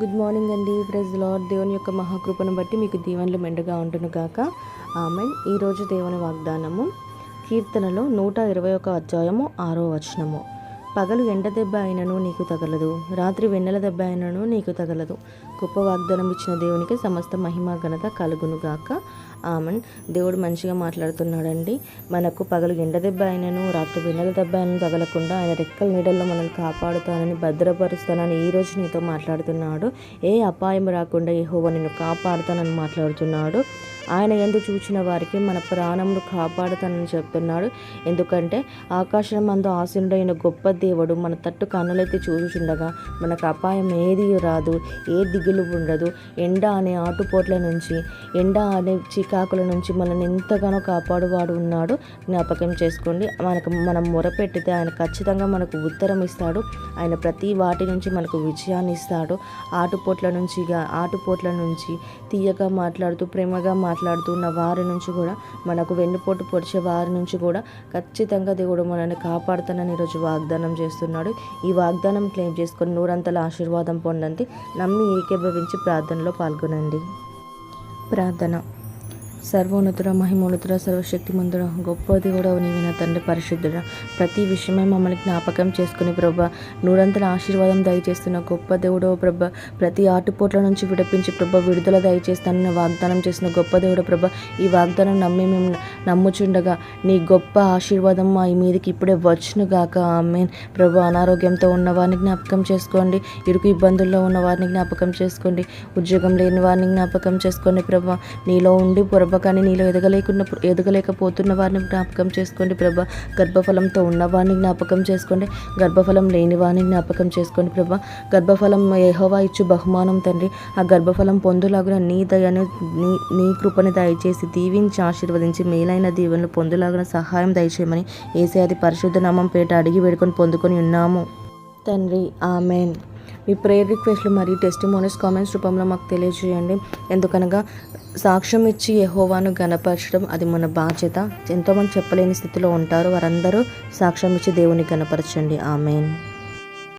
Good morning అండి. Praise Lord. దేవుని యొక్క మహాకృపను బట్టి మీకు దీవెనలు మెండుగా ఉంటును గాక. ఆమె ఈరోజు దేవుని వాగ్దానము కీర్తనలో నూట ఇరవై ఒక అధ్యాయము ఆరో వచనము. పగలు ఎండ దెబ్బ అయినను నీకు తగలదు. రాత్రి వెన్నెల దెబ్బ అయినను నీకు తగలదు. గొప్ప వాగ్దానం ఇచ్చిన దేవునికి సమస్త మహిమ ఘనత కలుగును గాక ఆమెన్. దేవుడు మంచిగా మాట్లాడుతున్నాడండి. మనకు పగలు ఎండ దెబ్బ అయినను రాత్రి వెన్నెల దెబ్బ అయినను తగలకుండా ఆయన రెక్కల నీడల్లో మనల్ని కాపాడుతానని భద్రపరుస్తానని ఈ రోజు నీతో మాట్లాడుతున్నాడు. ఏ అపాయం రాకుండా యెహోవా నిన్ను కాపాడుతానని మాట్లాడుతున్నాడు. ఆయన ఎందు చూచిన వారికి మన ప్రాణమును కాపాడుతానని చెప్తున్నాడు. ఎందుకంటే ఆకాశం మందు ఆశనుడైన గొప్ప దేవుడు మన తట్టు కన్నులైతే చూచుచుండగా మనకు అపాయం ఏది రాదు ఏ దిగులు ఉండదు. ఎండ అనే ఆటుపోట్ల నుంచి ఎండ అనే చికాకుల నుంచి మనల్ని ఎంతగానో కాపాడువాడు ఉన్నాడు. జ్ఞాపకం చేసుకోండి మనకు మనం మొరపెట్టితే ఆయన ఖచ్చితంగా మనకు ఉత్తరం ఇస్తాడు. ఆయన ప్రతి వాటి నుంచి మనకు విజయాన్ని ఇస్తాడు. ఆటుపోట్ల నుంచి ఆటుపోట్ల నుంచి తీయగా మాట్లాడుతూ ప్రేమగా మాట్లాడుతున్న వారి నుంచి కూడా మనకు వెన్నుపోటు పొడిచే వారి నుంచి కూడా ఖచ్చితంగా దేవుడు మనల్ని కాపాడుతానని ఈరోజు వాగ్దానం చేస్తున్నాడు. ఈ వాగ్దానం క్లెయిమ్ చేసుకొని నూరంతల ఆశీర్వాదం పొందండి. నమ్మి ఏకీభవించి ప్రార్థనలో పాల్గొనండి. ప్రార్థన. సర్వోన్నతుడ మహిమోన్నతుడ సర్వశక్తిమంతుడ గొప్ప దేవుడవు నీవి నా తండ్రి పరిశుద్ధుడ. ప్రతి విషయమే మమ్మల్ని జ్ఞాపకం చేసుకుని ప్రభ. నూరంతల ఆశీర్వాదం దయచేస్తున్న గొప్ప దేవుడవు ప్రభ. ప్రతి ఆటుపోట్ల నుంచి విడిపించి ప్రభ విడుదల దయచేస్తానని వాగ్దానం చేసిన గొప్ప దేవుడు ప్రభ. ఈ వాగ్దానం నమ్మి మేము నమ్ముచుండగా నీ గొప్ప ఆశీర్వాదం మా మీదకి ఇప్పుడే వచ్చును గాక ఆమె ప్రభ అనారోగ్యంతో ఉన్న వారిని జ్ఞాపకం చేసుకోండి. ఇరుకు ఇబ్బందుల్లో ఉన్న వారిని జ్ఞాపకం చేసుకోండి. ఉద్యోగం లేని వారిని జ్ఞాపకం చేసుకోండి ప్రభ. నీలో ఉండి ప్రభ కానీ నీలో ఎదగలేకున్న ఎదగలేకపోతున్న వారిని జ్ఞాపకం చేసుకోండి ప్రభ. గర్భఫలంతో ఉన్నవారిని జ్ఞాపకం చేసుకోండి. గర్భఫలం లేని వారిని జ్ఞాపకం చేసుకోండి ప్రభ. గర్భఫలం ఏహోవా ఇచ్చు బహుమానం తండ్రి. ఆ గర్భఫలం పొందులాగున నీ దయను నీ నీ కృపని దయచేసి దీవించి ఆశీర్వదించి మేలైన దీవెనలు పొందులాగున సహాయం దయచేయమని ఏసే అది పరిశుద్ధ నామం పేట అడిగి వేడుకొని పొందుకొని ఉన్నాము. తండ్రి ఆమెన్. మీ ప్రేయర్ రిక్వెస్ట్లు మరియు టెస్టిమోనిస్ కామెంట్స్ రూపంలో మాకు తెలియజేయండి. ఎందుకనగా సాక్ష్యం ఇచ్చి యహోవాను గనపరచడం అది మన బాధ్యత. ఎంతోమంది చెప్పలేని స్థితిలో ఉంటారు. వారందరూ సాక్ష్యం ఇచ్చి దేవుని గనపరచండి ఆమెన్.